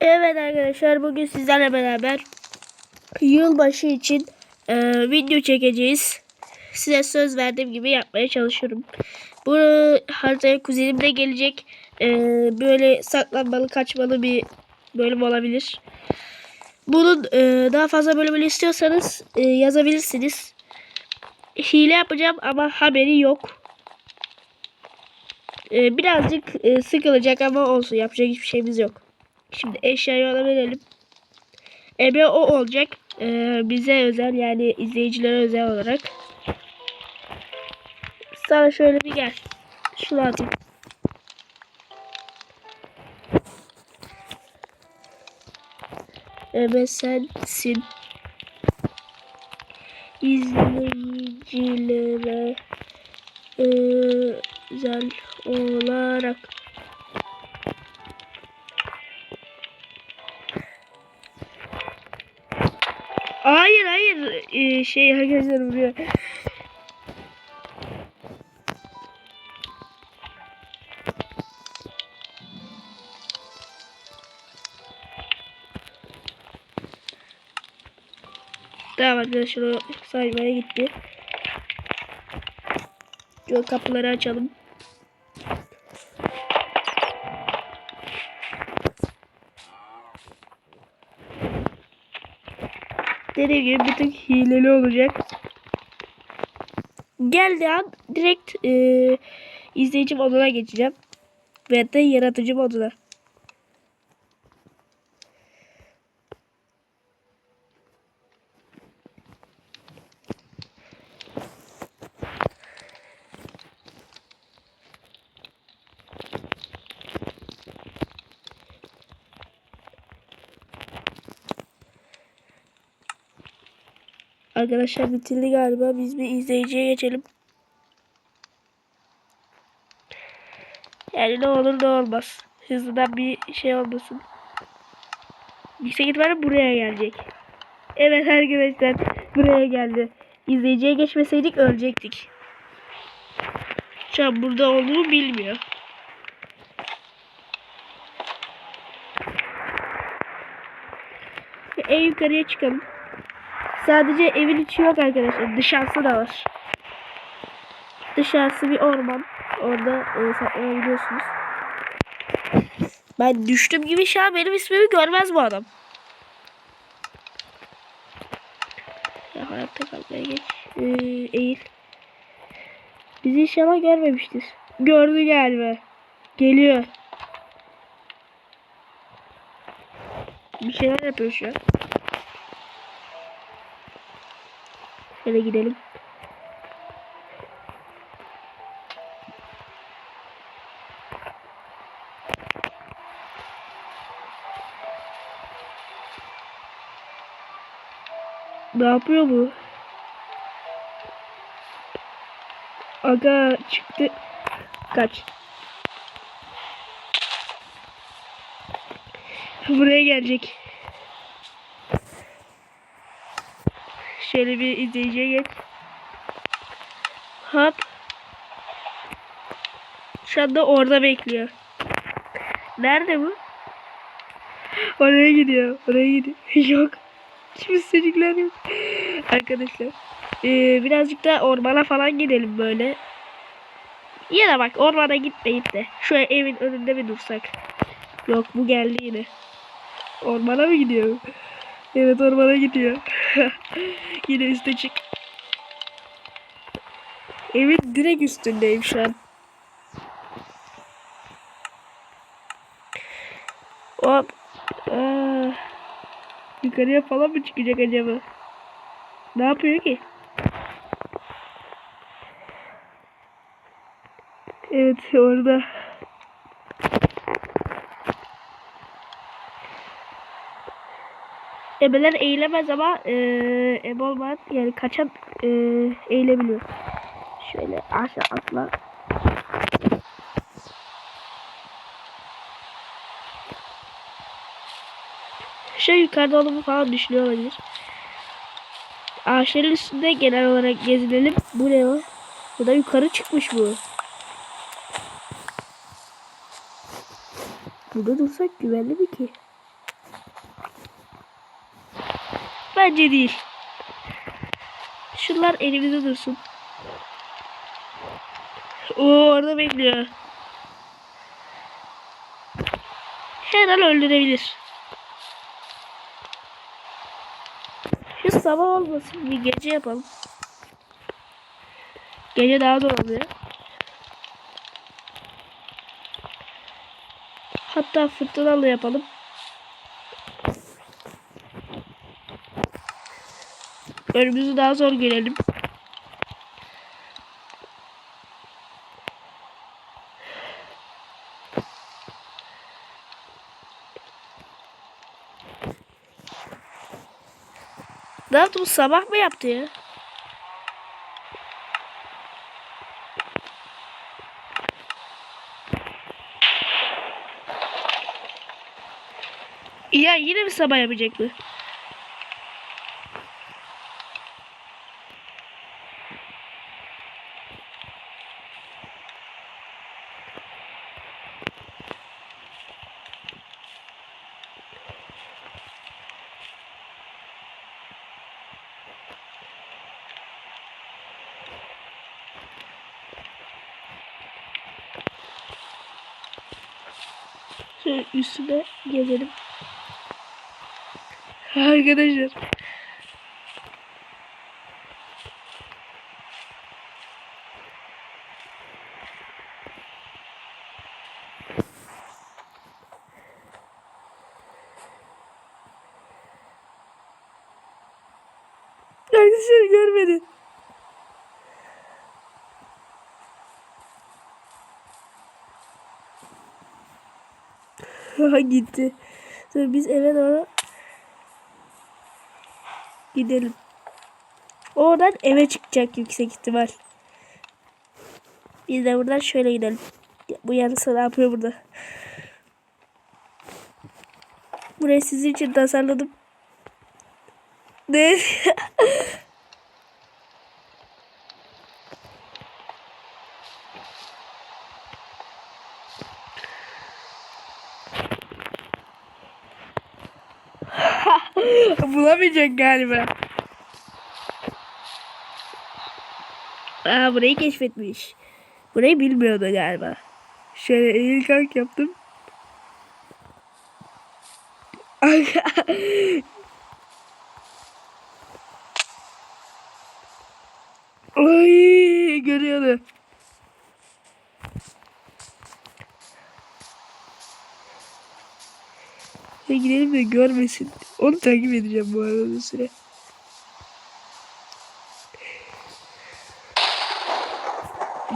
Evet arkadaşlar bugün sizlerle beraber yılbaşı için e, video çekeceğiz. Size söz verdiğim gibi yapmaya çalışıyorum. Bu haritaya kuzenim de gelecek. E, böyle saklanmalı kaçmalı bir bölüm olabilir. Bunun e, daha fazla bölümünü istiyorsanız e, yazabilirsiniz. Hile yapacağım ama haberi yok. E, birazcık e, sıkılacak ama olsun yapacak hiçbir şeyimiz yok. Şimdi eşyayı ona verelim. Ebe o olacak. Ee, bize özel yani izleyicilere özel olarak. Sana şöyle bir gel. Şunu atayım. Ebe sensin. İzleyicilere özel olarak. Şey arkadaşlar buraya. Tamam arkadaşlar o saymaya gitti. Şöyle kapıları açalım. Dediğim gibi bir tık hileli olacak. Geldiği an direkt e, izleyici moduna geçeceğim. Ve de yaratıcı moduna. Arkadaşlar bitirdi galiba. Biz bir izleyiciye geçelim. Yani ne olur ne olmaz. Hızlıdan bir şey olmasın. Yüksek ihtimalle buraya gelecek. Evet arkadaşlar buraya geldi. İzleyiciye geçmeseydik ölecektik. Şu an burada olduğunu bilmiyor. En yukarıya çıkalım. Sadece evin içi yok arkadaşlar. Dışarısı da var. Dışarısı bir orman. Orada e, saklanabiliyorsunuz. Ben düştüm gibi şu an benim ismimi görmez bu adam. Ya hayatta kalmaya geç. Ee, eğil. Bizi inşallah görmemiştir. Gördü galiba. Geliyor. Bir şeyler yapıyor şu an. Şöyle gidelim. Ne yapıyor bu? Aga çıktı. Kaç. Buraya gelecek. Şöyle bir izleyiciye geç. Hop. Şu anda orada bekliyor. Nerede bu? Oraya gidiyor. Oraya gidiyor. Yok. Hiçbir çocuklar yok. Arkadaşlar. Ee, birazcık da ormana falan gidelim böyle. Yine bak ormana gitmeyip de. Şu evin önünde bir dursak. Yok bu geldi yine. Ormana mı gidiyor? Evet ormana gidiyor. Yine üste çık. Evin direkt üstündeyim şu an. Hop. Aa, yukarıya falan mı çıkacak acaba? Ne yapıyor ki? Evet orada. Ebeler eğilemez ama e, ebe olmayan yani kaçan e, eğilebiliyor. Şöyle aşağı atla. Şu yukarıda olduğumu falan düşünüyor olabilir. Ağaçların üstünde genel olarak gezinelim. Bu ne o? Bu da yukarı çıkmış bu. Burada dursak güvenli mi ki? Bence değil. Şunlar elimizde dursun. Oo orada bekliyor. Her an öldürebilir. Şu sabah olmasın bir gece yapalım. Gece daha zor oluyor. Hatta fırtınalı yapalım. Önümüzü daha zor görelim. Ne yaptı bu sabah mı yaptı ya? Ya yine mi sabah yapacak bu? Üstüne gezelim. Arkadaşlar gitti. Sonra biz eve doğru gidelim. Oradan eve çıkacak yüksek ihtimal. Biz de buradan şöyle gidelim. Bu yanısı ne yapıyor burada? Burayı sizin için tasarladım. Ne? Bulamayacak galiba. Aa burayı keşfetmiş. Burayı bilmiyordu galiba. Şöyle eğil kalk yaptım. Ay görüyordu. Ya gidelim de görmesin. Onu takip edeceğim bu arada bir süre.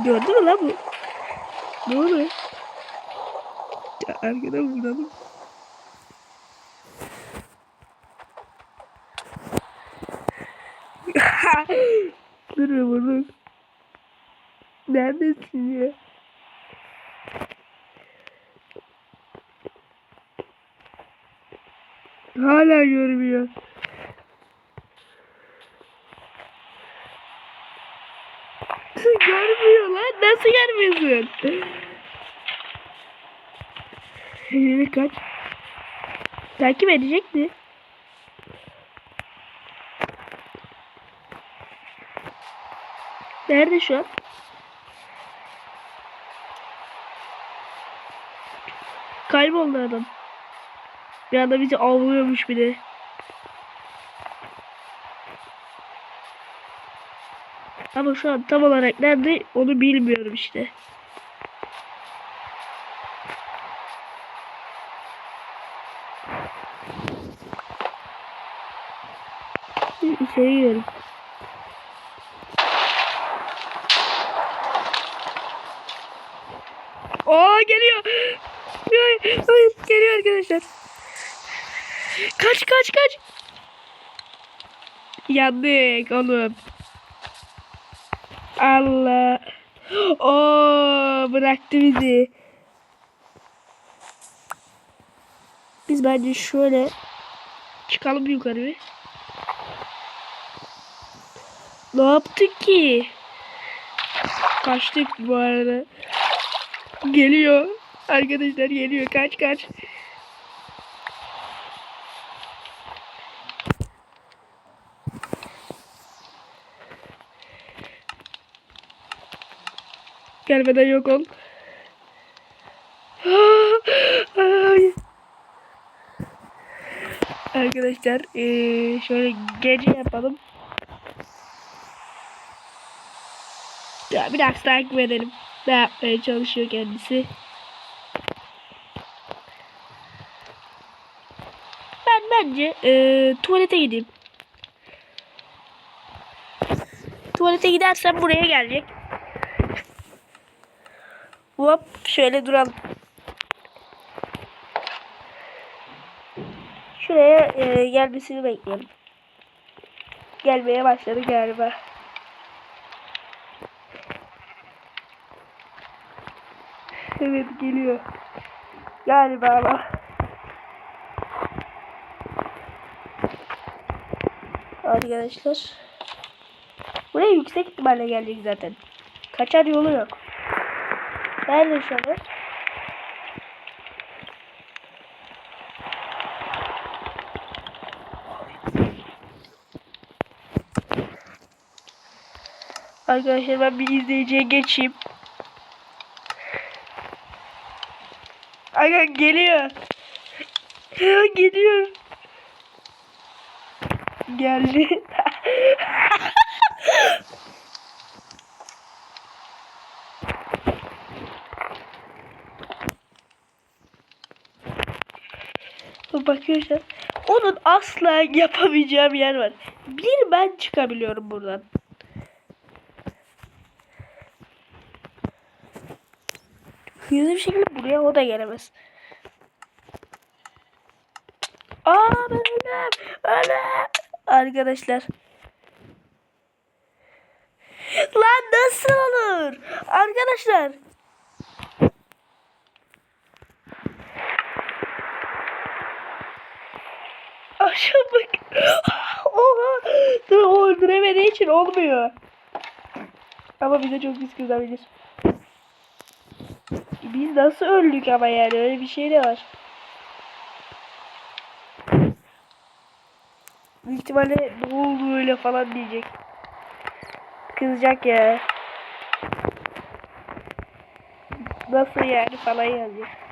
Gördü mü lan bu? Ne oluyor? Ya arkadan vuralım. Dur vurduk. Neredesin ya? Hala görmüyor. Görmüyor lan. Nasıl görmüyorsun? Yürü kaç. Takip edecek mi? Nerede şu an? Kayboldu adam. Bir anda bizi avlıyormuş bir de. Ama şu an tam olarak nerede onu bilmiyorum işte. İçeri girelim. Aa geliyor. Hayır, hayır, geliyor arkadaşlar. Kaç kaç kaç. Yandık oğlum. Allah. Oo bıraktı bizi. Biz bence şöyle çıkalım yukarı bir. Ne yaptık ki? Kaçtık bu arada. Geliyor. Arkadaşlar geliyor. Kaç kaç. Gelmeden yok ol. Arkadaşlar eee, şöyle gece yapalım. Ya biraz takip edelim. Ne yapmaya çalışıyor kendisi. Ben bence eee, tuvalete gideyim. Tuvalete gidersem buraya gelecek. Hop şöyle duralım. Şuraya e, gelmesini bekleyelim. Gelmeye başladı galiba. Evet geliyor. Galiba ama. Arkadaşlar. Buraya yüksek ihtimalle gelecek zaten. Kaçar yolu yok. Nerede şu an? Arkadaşlar ben bir izleyiciye geçeyim. Aga geliyor. Geliyor. Geldi. An. Onun asla yapamayacağım yer var. Bir ben çıkabiliyorum buradan. Hızlı bir şekilde buraya o da gelemez. Aa ben ölüm. Ölüm. Arkadaşlar. Lan nasıl olur? Arkadaşlar. Aşağı. Oha. Dur o öldüremediği için olmuyor. Ama bize çok risk olabilir. Biz nasıl öldük ama yani öyle bir şey de var. Büyük ihtimalle ne oldu öyle falan diyecek. Kızacak ya. Nasıl yani falan yazacak.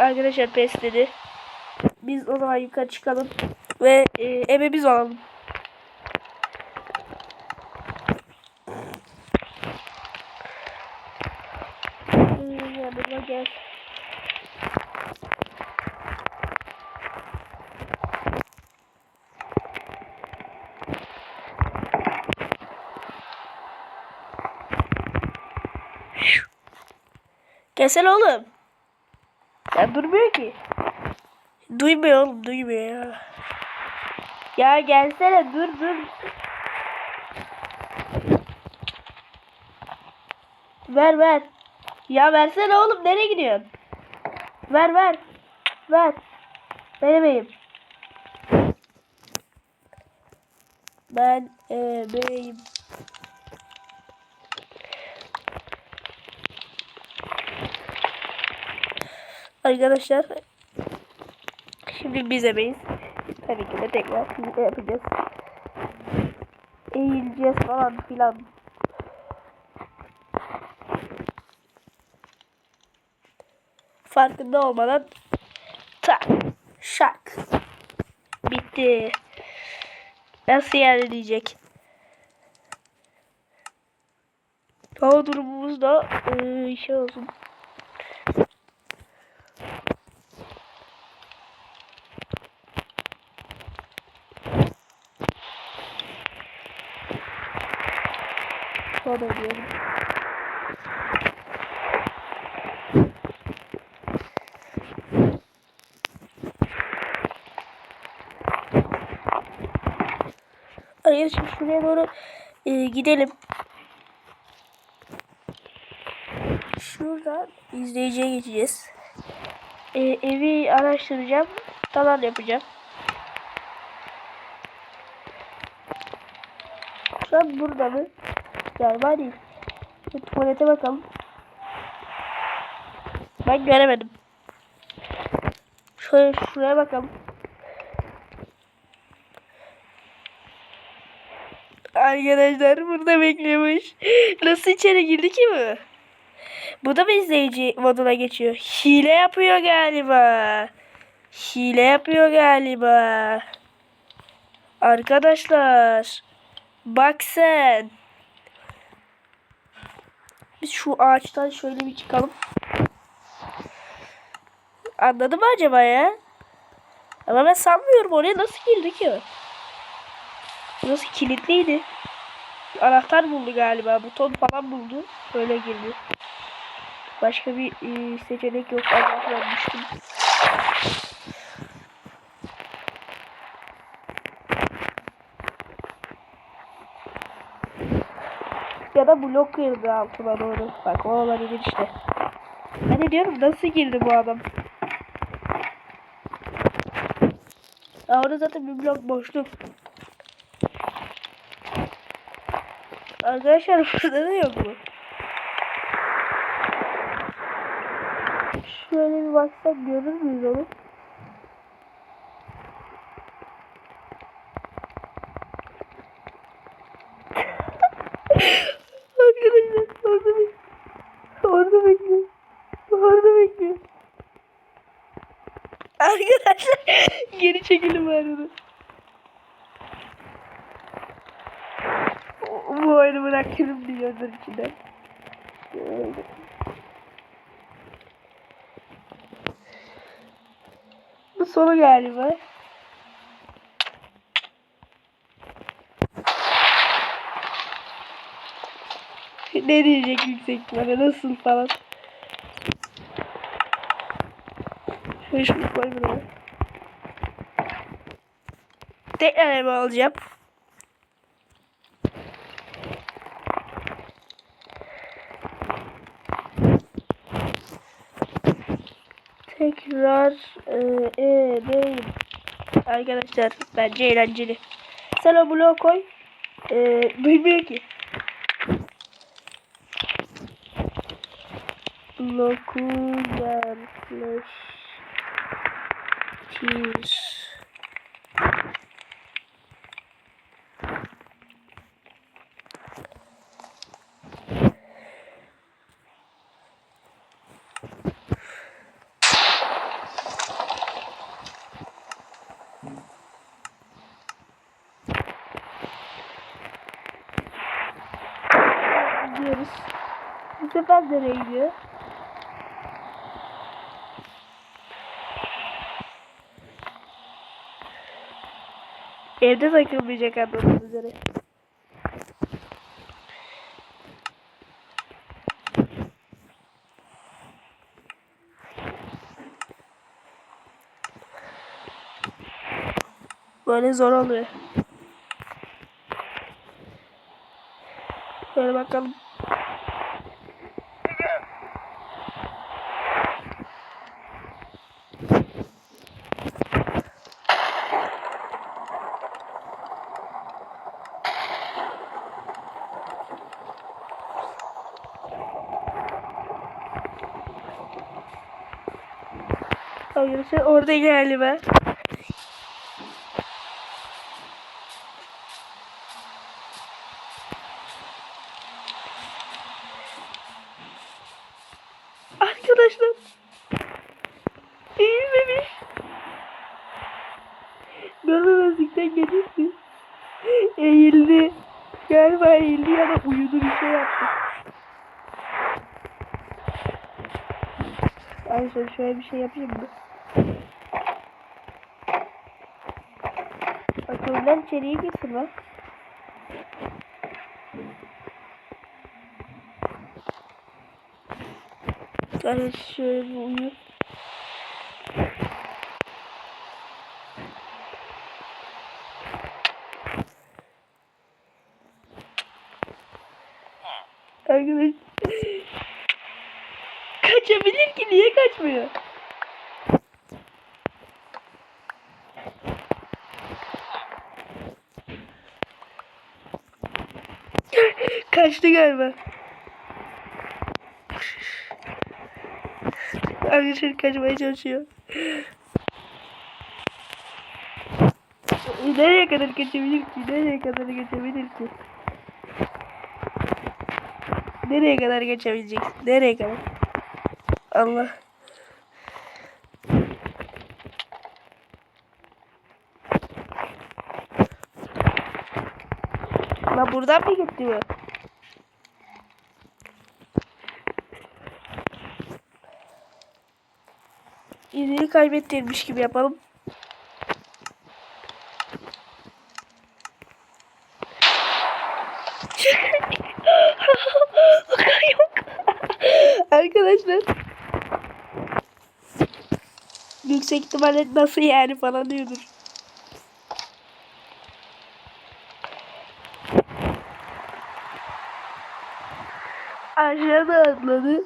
Arkadaşlar pes dedi. Biz o zaman yukarı çıkalım ve e, eve biz olalım. Hmm, Yanıma gel. Gelsene oğlum. Ya durmuyor ki. Duymuyor oğlum duymuyor ya. Gelsene dur dur. Ver ver. Ya versene oğlum nereye gidiyorsun? Ver ver. Ver. Veremeyim. Ben emeğim. Arkadaşlar Şimdi biz emeyiz. Tabii ki de tekrar şimdi yapacağız. Eğileceğiz falan filan. Farkında olmadan tak şak bitti. Nasıl yani diyecek. Hava durumumuz da ee, şey olsun. Sonra diyelim. Arkadaşlar şuraya doğru e, gidelim. Şuradan izleyiciye geçeceğiz. E, evi araştıracağım. Talan yapacağım. Şu an burada mı? Galiba değil. Bir tuvalete bakalım. Ben göremedim. Şöyle şuraya bakalım. Arkadaşlar burada bekliyormuş. Nasıl içeri girdi ki bu? Bu da mı izleyici moduna geçiyor? Hile yapıyor galiba. Hile yapıyor galiba. Arkadaşlar. Bak sen. Biz şu ağaçtan şöyle bir çıkalım. Anladı mı acaba ya? Ama ben sanmıyorum oraya nasıl girdi ki? Burası kilitliydi. Anahtar buldu galiba. Buton falan buldu. Öyle girdi. Başka bir e, seçenek yok. Allah vermiştim. Ya da blok girdi altına doğru. Bak o olabilir işte. De diyorum nasıl girdi bu adam? Ya orada zaten bir blok boşluk. Arkadaşlar burada da yok mu? Şöyle bir baksak görür müyüz onu? Arkadaşlar orada bekliyor. Orada bekliyor. Orada bekliyor. Arkadaşlar bari. O- Bu oyunu bırakırım diyordur içinden. Bu sonu galiba. Ne diyecek yüksek ihtimalle nasıl falan. Şöyle şunu koy buraya. Tekrar elma alacağım. Tekrar e, e. Arkadaşlar bence eğlenceli. Sen o bloğu koy. E, duymuyor ki. Bloku yerleştir. Sefer nereye gidiyor? Evde takılmayacak anladığım üzere. Böyle zor oluyor. Şöyle bakalım. Sen orada galiba. Arkadaşlar. Eğilmemiş. Görmemezlikten gelirsin. Eğildi. Galiba eğildi ya da uyudu bir şey yaptı. Arkadaşlar şöyle bir şey yapayım mı? Oradan içeriye girsin bak. Yani şöyle bir uyu. Arkadaş. Kaçabilir ki niye kaçmıyor? Kaçtı galiba. Arkadaşlar kaçmaya çalışıyor. Nereye kadar geçebilir ki? Nereye kadar geçebilir ki? Nereye kadar geçebileceksin? Nereye kadar? Allah. Lan buradan mı gitti bu? İzini kaybettirmiş gibi yapalım. Yok. Arkadaşlar. Yüksek ihtimalle nasıl yani falan diyordur. Aşağıda atladı.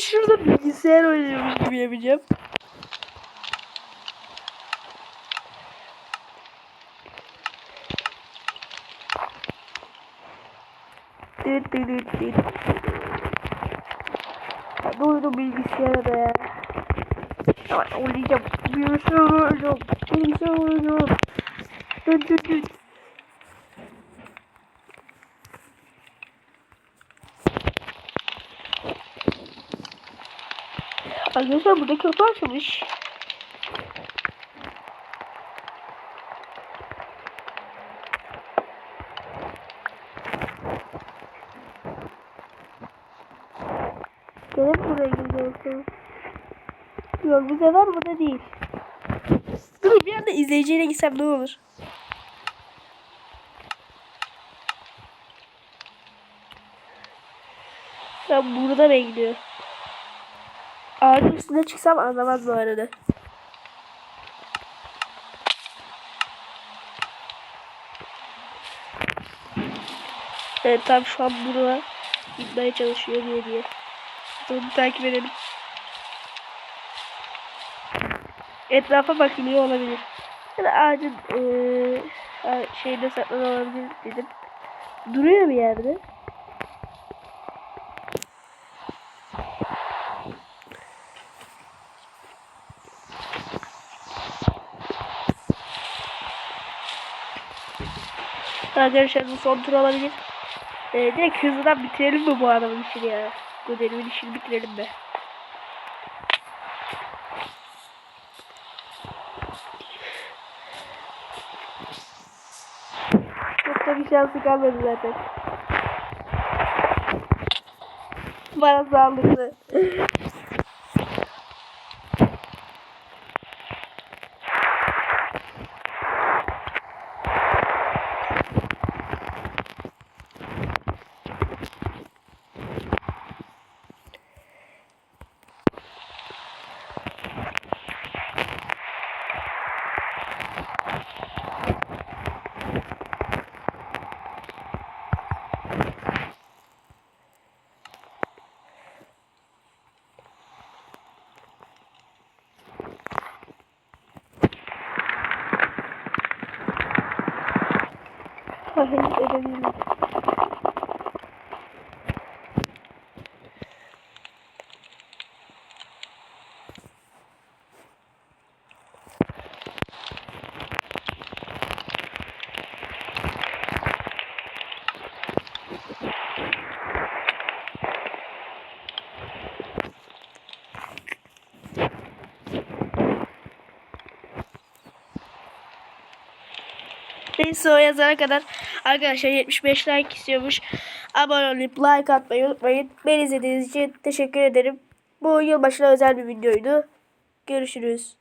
Şurada bilgisayar oynuyormuş gibi yapacağım. Düt düt düt düt. Ben uyudum bilgisayarda ya. Ama oynayacağım. Bilgisayar oynayacağım. Bilgisayar oynayacağım. Düt düt düt. Arkadaşlar burada kapı açılmış. Gelip buraya gidiyorsun. Yok bu sefer bu değil. Dur bir anda izleyiciyle gitsem ne olur? Ya burada bekliyor. Ağacın üstüne çıksam anlamaz bu arada. Evet tam şu an buraya gitmeye çalışıyor diye diye. Onu takip edelim. Etrafa bakılıyor olabilir. Ya da ağacın eee şeyde saklanıyor olabilir dedim. Duruyor bir yerde. Arkadaşlar bu son tur olabilir. Ee, direkt hızlıdan bitirelim mi bu adamın işini ya? Bu işini bitirelim mi? Çok da bir şansı kalmadı zaten. Bana saldırdı. Hayır edebilirim. Neyse o yazana kadar arkadaşlar 75 like istiyormuş. Abone olup like atmayı unutmayın. Beni izlediğiniz için teşekkür ederim. Bu yılbaşına özel bir videoydu. Görüşürüz.